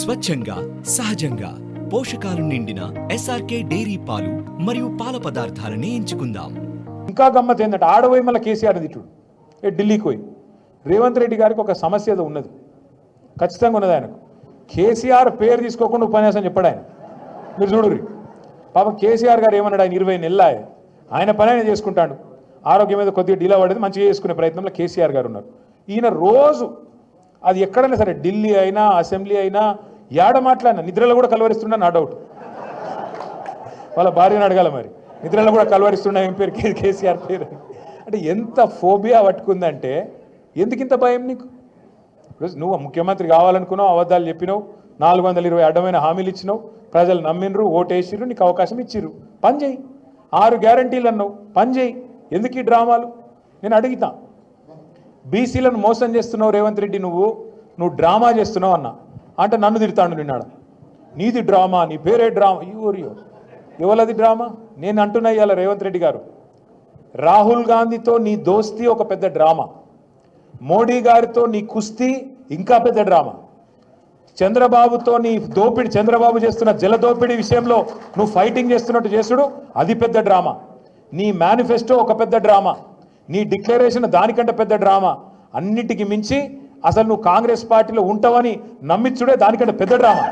స్వచ్ఛంగా సహజంగా పోషకాలు నిండిన ఎస్ఆర్కే డైరీ పాలు మరియు పాల పదార్థాలని ఎంచుకుందాం. ఇంకా గమ్మత్ ఏంటంటే ఆడపోయి మళ్ళీ కేసీఆర్ తిట్టుడు. ఏ ఢిల్లీకి పోయి. రేవంత్ రెడ్డి గారికి ఒక సమస్య ఏదో ఉన్నది. ఖచ్చితంగా ఉన్నది ఆయనకు. కేసీఆర్ పేరు తీసుకోకుండా ఉపన్యాసం చెప్పాడు ఆయన. మీరు చూడుర్రి. పాపం కేసీఆర్ గారు ఏమన్నాడు? ఆయన ఇరవై నెలల ఆయన. ఆయన పని ఆయన చేసుకుంటాడు. ఆరోగ్యం మీద కొద్దిగా డీలా పడేది మంచిగా చేసుకునే ప్రయత్నంలో కేసీఆర్ గారు ఉన్నారు. ఈయన రోజు అది ఎక్కడైనా సరే ఢిల్లీ అయినా అసెంబ్లీ అయినా ఏడ మాట్లాడినా? నిద్రలో కూడా కలవరిస్తున్నా నా డౌట్ వాళ్ళ భార్యను అడగాల మరి. నిద్రలో కూడా కలవరిస్తున్న ఏం పేరు? కేసీఆర్ పేరు అంటే ఎంత ఫోబియా పట్టుకుందంటే ఎందుకు ఇంత భయం నీకు? నువ్వు ముఖ్యమంత్రి కావాలనుకున్నావు అబద్ధాలు చెప్పినావు నాలుగు వందల ఇరవై అడ్డమైన హామీలు ఇచ్చినావు ప్రజలు నమ్మినరు ఓటేసిర్రు నీకు అవకాశం ఇచ్చిర్రు. పని చేయి. ఆరు గ్యారంటీలు అన్నావు. పని చేయి. ఎందుకు ఈ డ్రామాలు? నేను అడుగుతా. బీసీలను మోసం చేస్తున్నావు రేవంత్ రెడ్డి నువ్వు. నువ్వు డ్రామా చేస్తున్నావు అన్న. అంటే నన్ను తిడతాడు నిన్నాడు. నీది డ్రామా నీ పేరే డ్రామా. యూరియో ఎవలది డ్రామా? నేను అంటున్నా ఇవాళ రేవంత్ రెడ్డి గారు. రాహుల్ గాంధీతో నీ దోస్తీ ఒక పెద్ద డ్రామా. మోడీ గారితో నీ కుస్తీ ఇంకా పెద్ద డ్రామా. చంద్రబాబుతో నీ దోపిడి చంద్రబాబు చేస్తున్న జల దోపిడీ విషయంలో నువ్వు ఫైటింగ్ చేస్తున్నట్టు చేసుడు అది పెద్ద డ్రామా. నీ మేనిఫెస్టో ఒక పెద్ద డ్రామా. నీ డిక్లరేషన్ దానికంటే పెద్ద డ్రామా. అన్నిటికీ మించి అసలు నువ్వు కాంగ్రెస్ పార్టీలో ఉంటావని నమ్మించుడే దానికంటే పెద్ద డ్రామా.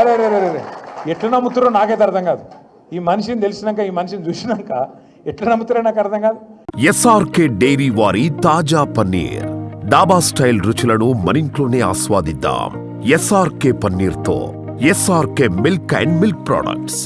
అరే అరే అరే అరే ఎట్లా నమ్ముతురో నాకైతే అర్థం కాదు. ఈ మనిషిని తెలిసినాక ఈ మనిషిని చూసినాక ఎట్లా నమ్ముతారో నాకు అర్థం కాదు. ఎస్ఆర్కే డైరీ వారి తాజా పన్నీర్. డాబా స్టైల్ రుచులను మనింట్లోనే ఆస్వాదిద్దాం. SRK పన్నీర్తో. SRK milk and milk products.